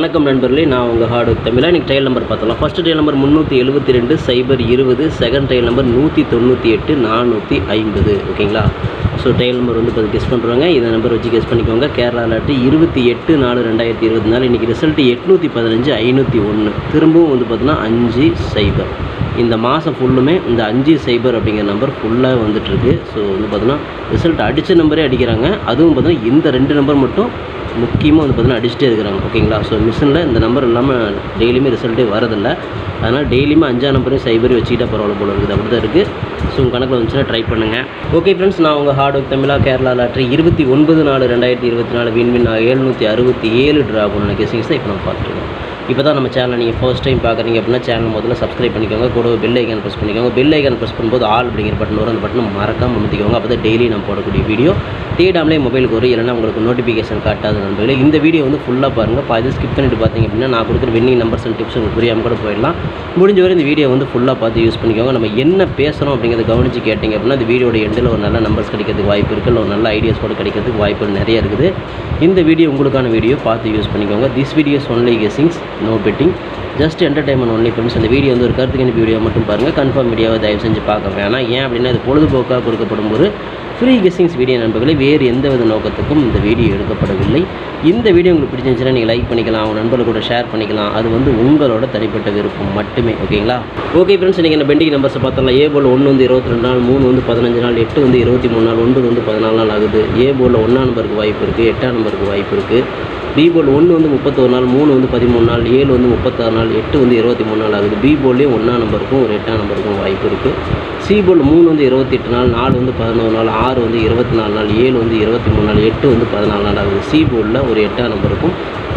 வணக்கம் நண்பர்களே நான் உங்கள் ஹார்டு தமிழா. இன்றைக்கி ட்ரையல் நம்பர் பார்த்தலாம் ஃபஸ்ட்டு ட்ரையல் நம்பர் முந்நூற்றி எழுபத்தி ரெண்டு சைபர் இருபது செகண்ட் ட்ரையல் நம்பர் நூற்றி தொண்ணூற்றி எட்டு நானூற்றி ஐம்பது ஓகேங்களா? ஸோ ட்ரையல் நம்பர் வந்து இப்போ கெஸ் பண்ணுறாங்க இந்த நம்பர் வச்சு கெஸ் பண்ணிக்கோங்க. கேரளா லாட்டு இருபத்தி எட்டு நாலு ரெண்டாயிரத்தி இருபத்தி நாலு. இன்றைக்கி ரிசல்ட் எட்நூற்றி பதினஞ்சு ஐநூற்றி ஒன்று திரும்பவும் வந்து பார்த்தீங்கன்னா அஞ்சு சைபர் இந்த மாதம் ஃபுல்லுமே இந்த அஞ்சு சைபர் அப்படிங்கிற நம்பர் ஃபுல்லாக வந்துட்டுருக்கு. ஸோ வந்து பார்த்தீங்கன்னா ரிசல்ட் அடித்த நம்பரே அடிக்கிறாங்க. அதுவும் பார்த்தோன்னா இந்த ரெண்டு நம்பர் மட்டும் முக்கியமாக வந்து பார்த்தீங்கன்னா அடிச்சுட்டே இருக்கிறாங்க. ஓகேங்களா ஸோ மிஷினில் இந்த நம்பர் இல்லாமல் டெய்லியுமே ரிசல்ட்டே வரதில்லை. அதனால் டெய்லியுமே அஞ்சாம் நம்பரையும் சைபரையும் வச்சுக்கிட்டா பரவாயில்ல போல இருக்குது. அப்படி தான் இருக்குது ஸோ உங்கள் கணக்கில் வந்துச்சுன்னா ட்ரை பண்ணுங்கள் ஓகே ஃப்ரெண்ட்ஸ் நான் உங்கள் ஹார்ட் ஒர்க் தமிழா கேரளா லாட்ரி இருபத்தி ஒன்பது நாலு ரெண்டாயிரத்தி இருபத்தி நாலு. வின் வின் எழுநூற்றி அறுபத்தி ஏழு ட்ரா பண்ண கேசிங்ஸ் தான் இப்போ நான் பார்த்துருக்கோம் இப்போ தான் நம்ம சேனலை நீங்கள் ஃபர்ஸ்ட் டைம் பார்க்குறீங்க அப்படின்னா சேனல் முதல்ல சப்ஸ்கிரைப் பண்ணிக்கோங்க. கூட பெல் ஐக்கான் ப்ரெஸ் பண்ணிக்கோங்க. பெல் ஐக்கான் ப்ரெஸ் பண்ணும்போது ஆல் அப்படிங்கிற பட்டன் வரும் அந்த பட்டன் மறக்காமல் அமுத்திக்கோங்க. அப்போ தான் டெய்லி நம்ம போடக்கூடிய வீடியோ தேடாமலே மொபைலுக்கு வரும். இல்லைன்னா உங்களுக்கு நோட்டிஃபிகேஷன் காட்டாத நண்பர்களே இந்த வீடியோ வந்து ஃபுல்லாக பாருங்கள் பாதி ஸ்கிப் பண்ணிட்டு பார்த்தீங்க அப்படின்னா நான் கொடுக்குற வின்னிங் நம்பர்ஸ் அண்ட் டிப்ஸ் உங்களுக்கு புரியாமல் கூட போயிடலாம். முடிஞ்ச வரை இந்த வீடியோ வந்து ஃபுல்லாக பார்த்து யூஸ் பண்ணிக்கோங்க. நம்ம என்ன பேசுகிறோம் அப்படிங்கிறத கவனித்து கேட்டிங்க அப்படின்னா இந்த வீடியோட எண்டில் ஒரு நல்ல நம்பர்ஸ் கிடைக்கிறதுக்கு வாய்ப்பு இருக்குது இல்லை ஒரு நல்ல ஐடியாஸ் கூட கிடைக்கிறதுக்கு வாய்ப்புகள் நிறைய இருக்குது. இந்த வீடியோ உங்களுக்கான வீடியோ பார்த்து யூஸ் பண்ணிக்கோங்க. This videos only guessings no betting just entertainment only friends அந்த வீடியோ வந்து ஒரு கருத்துக்கணிப்பு வீடியோ மட்டும் பாருங்கள் கன்ஃபார்ம் வீடியோவை தயவு செஞ்சு பார்க்க வேணாம். ஏன் அப்படின்னா இது பொழுதுபோக்காக கொடுக்கப்படும் ஒரு ஃப்ரீ கெஸ்ஸிங்ஸ் வீடியோ நண்பர்களே. வேறு எந்த வித நோக்கத்துக்கும் இந்த வீடியோ எடுக்கப்படவில்லை. இந்த வீடியோ உங்களுக்கு பிடிச்சிருந்துச்சுன்னா நீங்கள் லைக் பண்ணிக்கலாம். உங்கள் நண்பர்கள் கூட ஷேர் பண்ணிக்கலாம். அது வந்து உங்களோட தனிப்பட்ட விருப்பம் மட்டுமே ஓகேங்களா ஓகே ஃப்ரெண்ட்ஸ் நீங்கள் என்ன பெண்டிங் நம்பர்ஸை பார்த்தலாம் ஏ போல் ஒன்று வந்து இருபத்தி ரெண்டு நாள் மூணு வந்து பதினஞ்சு நாள் எட்டு வந்து இருபத்தி மூணு நாள் ஒன்பது வந்து பதினாலு நாள் ஆகுது. ஏ போலில் ஒன்றாம் நம்பருக்கு வாய்ப்பு இருக்குது எட்டாம் நம்பருக்கு வாய்ப்பு இருக்குது பி போல் ஒன்று வந்து முப்பத்தோரு நாள் மூணு வந்து பதிமூணு நாள் ஏழு வந்து முப்பத்தாறு நாள் எட்டு வந்து இருபத்தி மூணு நாள் ஆகுது. பி போல்லையும் ஒன்றாம் நம்பருக்கும் ஒரு எட்டாம் நம்பருக்கும் வாய்ப்பு இருக்குது சி போல் மூணு வந்து இருபத்தெட்டு நாள் நாலு வந்து பதினோரு நாள் ஆறு வந்து இருபத்தி நாலு நாள் ஏழு வந்து இருபத்தி மூணு நாள் எட்டு வந்து பதினாலு நாள் ஆகுது. சி போலில் ஒரு எட்டாம் நம்பருக்கும்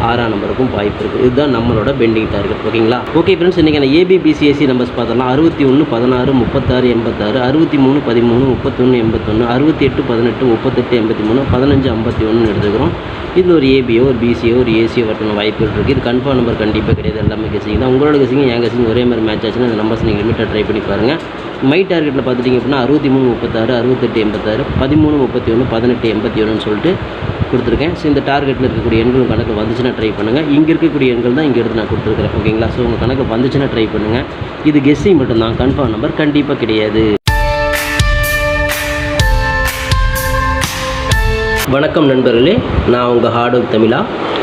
ஆறாம் நம்பருக்கும் வாய்ப்பு இருக்குது இதுதான் நம்மளோட பெண்டிங் டார்கெட் ஓகேங்களா? ஓகே ஃப்ரெண்ட்ஸ் இன்றைக்கி நான் ஏபிபிசிஎஸ்சி நம்பர்ஸ் பார்த்தோம்னா அறுபத்தி ஒன்று பதினாறு முப்பத்தாறு எண்பத்தாறு அறுபத்தி மூணு பதிமூணு முப்பத்தொன்று எண்பத்தொன்று அறுபத்தி எட்டு பதினெட்டு முப்பத்தெட்டு எண்பத்தி மூணு பதினஞ்சு ஐம்பத்தி ஒன்று எடுத்துக்கிறோம். இதில் ஒரு ஏபியோ ஒரு பிசியோ ஒரு ஏசியோ வரணும் வாய்ப்புகள் இருக்குது இது கன்ஃபார்ம் நம்பர் கண்டிப்பாக கிடையாது. எல்லாமே கசிங்க தான். உங்களோட கசிங்க என் கசிங்க ஒரே மாதிரி மேட்ச் ஆச்சுன்னா அந்த நம்பர்ஸ் நீங்கள் லிமிட்டாக ட்ரை பண்ணி பாருங்கள் மை டார்கெட்டில் பார்த்துட்டிங்க அப்படின்னா அறுபத்தி மூணு முப்பத்தாறு அறுபத்தெட்டு எண்பத்தாறு பதிமூணு முப்பத்தி ஒன்று பதினெட்டு எண்பத்தி ஒன்றுன்னு சொல்லிட்டு கொடுத்துருக்கேன். ஸோ இந்த டார்கெட்டில் இருக்கக்கூடிய எண்களும் கணக்கு வந்துச்சுன்னா ட்ரை பண்ணுங்கள் இங்கே இருக்கக்கூடிய எண்கள் தான் இங்கே எடுத்து நான் கொடுத்துருக்குறேன். ஓகேங்களா ஸோ உங்கள் கணக்கு வந்துச்சுன்னா ட்ரை பண்ணுங்கள் இது கெஸ்ஸிங் மட்டும்தான். கன்ஃபார்ம் நம்பர் கண்டிப்பாக கிடையாது. வணக்கம் நண்பர்களே. நான் உங்கள் ஹார்ட் ஒர்க் தமிழா.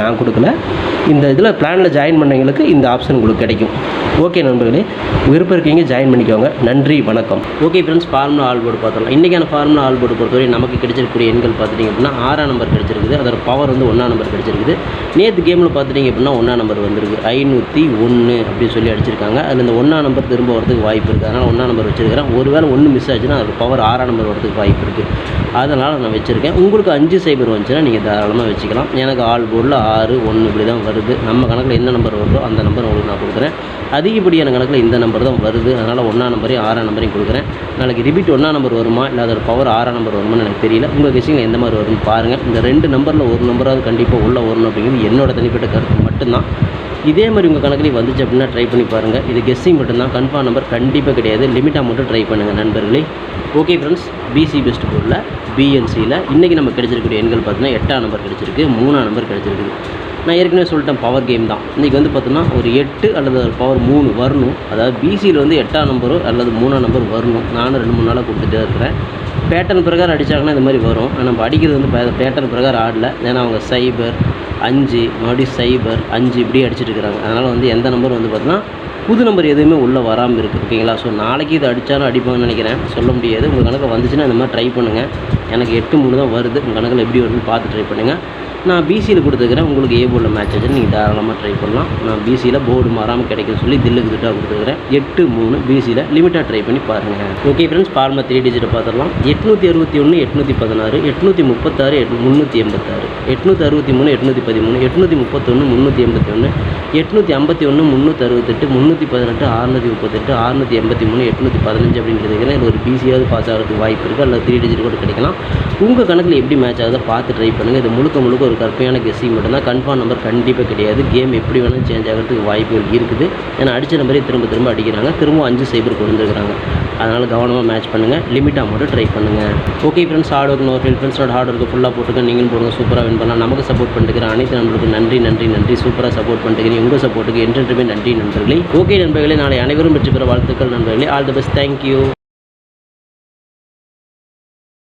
நான் கொடுக்கல. இந்த இதில் பிளானில் ஜாயின் பண்ணவங்களுக்கு இந்த ஆப்ஷன் உங்களுக்கு கிடைக்கும். ஓகே நண்பர்களே விருப்பம் இருக்கீங்க ஜாயின் பண்ணிக்கோங்க. நன்றி வணக்கம். Okay friends formula all board பார்த்தலாம் இன்றைக்கான ஃபார்முலா ஆல் போர்டு பொறுத்தவரை நமக்கு கிடைச்சிருக்கக்கூடிய எண்கள் பார்த்துட்டிங்க அப்படின்னா ஆறாம் நம்பர் கிடைச்சிருக்குது. அதோட பவர் வந்து ஒன்றாம் நம்பர் கிடைச்சிருக்குது. நேற்று கேமில் பார்த்துட்டிங்க அப்படின்னா ஒன்றாம் நம்பர் வந்திருக்கு. ஐநூற்றி ஒன்று அப்படின்னு சொல்லி அடிச்சிருக்காங்க. அதில் இந்த ஒன்றாம் நம்பர் திரும்ப வரதுக்கு வாய்ப்பு இருக்குது அதனால் ஒன்றாம் நம்பர் வச்சிருக்கிறேன். ஒருவேளை ஒன்று மிஸ் ஆச்சுன்னா அதோட பவர் ஆறாம் நம்பர் வரதுக்கு வாய்ப்பு இருக்குது அதனால் நான் வச்சுருக்கேன். உங்களுக்கு அஞ்சு சைபர் வந்துச்சுன்னா நீங்கள் தாராளமாக வச்சுக்கலாம். எனக்கு ஆல் போர்டில் ஆறு ஒன்று இப்படி தான் வருது. நம்ம கணக்கில் என்ன நம்பர் வருதோ அந்த நம்பர் உங்களுக்கு நான் கொடுக்குறேன். அதிகப்படியான கணக்கில் இந்த நம்பர் தான் வருது. அதனால் ஒன்றா நம்பரையும் ஆறாம் நம்பரையும் கொடுக்குறேன். நாளைக்கு ரிபீட் ஒன்றா நம்பர் வருமா? இல்லை அதோட பவர் ஆறாம் நம்பர் வருமான்னு எனக்கு தெரியல. உங்கள் விஷயங்கள் எந்த மாதிரி வரும்னு பாருங்கள் இந்த ரெண்டு நம்பரில் ஒரு நம்பராவது கண்டிப்பாக உள்ளே வரணும் அப்படிங்கிறது என்னோட தனிப்பட்ட கருத்து மட்டும்தான். இதே மாதிரி உங்கள் கணக்குலேயும் வந்துச்சு அப்படின்னா ட்ரை பண்ணி பாருங்கள் இது கெஸ்ஸிங் மட்டும்தான். கன்ஃபார்ம் நம்பர் கண்டிப்பாக கிடையாது. லிமிட்டாக மட்டும் ட்ரை பண்ணுங்கள் நண்பர்களே. ஓகே ஃப்ரெண்ட்ஸ் பிசி பெஸ்ட் போர்டில் பிஎன்சியில் இன்றைக்கி நம்ம கிடைச்சிருக்கக்கூடிய எண்கள் பார்த்தீங்கன்னா எட்டாம் நம்பர் கிடைச்சிருக்கு மூணாம் நம்பர் கிடச்சிருக்கு நான் ஏற்கனவே சொல்லிட்டேன் பவர் கேம் தான். இன்றைக்கி வந்து பார்த்தோன்னா ஒரு எட்டு அல்லது ஒரு பவர் மூணு வரணும். அதாவது பிசியில் வந்து எட்டாம் நம்பரோ அல்லது மூணாம் நம்பர் வரணும். நானும் ரெண்டு மூணு நாளாக கொடுத்துட்டே இருக்கிறேன். பேட்டர்ன் பிரகாரம் அடித்தாங்கன்னா இந்த மாதிரி வரும். ஆனால் நம்ம அடிக்கிறது வந்து பேட்டர்ன் பிரகாரம் ஆடல. ஏன்னா அவங்க சைபர் அஞ்சு மறுபடியும் சைபர் அஞ்சு இப்படி அடிச்சிட்டு இருக்கிறாங்க. அதனால் வந்து எந்த நம்பர் வந்து பார்த்தோன்னா புது நம்பர் எதுவுமே உள்ளே வராமல் இருக்குது ஓகேங்களா? ஸோ நாளைக்கு இது அடித்தாலும் அடிப்பாங்கன்னு நினைக்கிறேன். சொல்ல முடியாது. உங்கள் கணக்கில் வந்துச்சுன்னா இந்த மாதிரி ட்ரை பண்ணுங்கள் எனக்கு எட்டு மூணு தான் வருது. உங்கள் கணக்கில் எப்படி வருதுன்னு பார்த்து ட்ரை பண்ணுங்கள் நான் பிசியில் கொடுத்துருக்கிறேன். உங்களுக்கு ஏ போர்டில் மேட்ச் ஆச்சு நீங்கள் தாராளமாக ட்ரை பண்ணலாம். நான் பிசியில் போர்டு மாறாமல் கிடைக்குன்னு சொல்லி தில்லுக்கு திட்டாக கொடுத்துருக்கிறேன். எட்டு மூணு பிசியில் லிமிட்டாக ட்ரை பண்ணி பாருங்கள் ஓகே ஃப்ரெண்ட்ஸ் பார்மா த்ரீ டிஜிட்டை பார்த்துடலாம் எட்நூற்றி அறுபத்தி ஒன்று எட்நூற்றி பதினாறு எட்நூற்றி முப்பத்தாறு எட் முந்நூற்றி எண்பத்தாறு. எட்நூற்றி அறுபத்தி மூணு எட்நூற்றி பதிமூணு எட்நூற்றி முப்பத்தொன்று முந்நூற்றி எண்பத்தி ஒன்று எட்நூற்றி ஐம்பத்தி ஒன்று முந்நூற்றி அறுபத்தெட்டு முந்நூற்றி பதினெட்டு அறுநூற்றி முப்பத்தெட்டு அறுநூற்றி எண்பத்தி மூணு எட்நூற்றி பதினஞ்சு அப்படிங்கிறது இது ஒரு பிசியாவது பாஸ் ஆகிறதுக்கு வாய்ப்பு இருக்குது அல்லது த்ரீ டிஜிட் கூட கிடைக்கலாம். உங்கள் கணக்கில் எப்படி மேட்ச் ஆகுதோ பார்த்து ட்ரை பண்ணுங்கள் இது முழுக்க முழுக்க ஒரு கற்பையான கெஸ்ஸிங் மட்டும்தான். கன்ஃபார்ம் நம்பர் கண்டிப்பாக கிடையாது. கேம் எப்படி வேணாலும் சேஞ்ச் ஆகிறதுக்கு வாய்ப்புகள் இருக்குது. ஏன்னா அடித்த நம்பரே திரும்ப திரும்ப அடிக்கிறாங்க. திரும்ப அஞ்சு சைபர் கொண்டு அதனால் கவனமாக மேட்ச் பண்ணுங்கள் லிமிட்டாக மட்டும் ட்ரை பண்ணுங்கள் okay friends hard work no ஃப்ரெண்ட்ஸோட ஹார்ட் ஒர்க்கு ஃபுல்லாக போட்டுக்க. நீங்களும் போடுங்க. சூப்பராக வின் பண்ணலாம். நமக்கு சப்போர்ட் பண்ணிட்டுக்கிற அனைத்து நண்பர்களுக்கு நன்றி நன்றி நன்றி. சூப்பராக சப்போர்ட் பண்ணிட்டுக்கிறீங்க உங்கள் சப்போர்ட்டுக்கு என்றென்றுமே நன்றி நண்பர்களே. ஓகே நண்பர்களே. நாளை அனைவரும் பெற்று பெற வாழ்த்துக்கள் நண்பர்களே. All the best thank you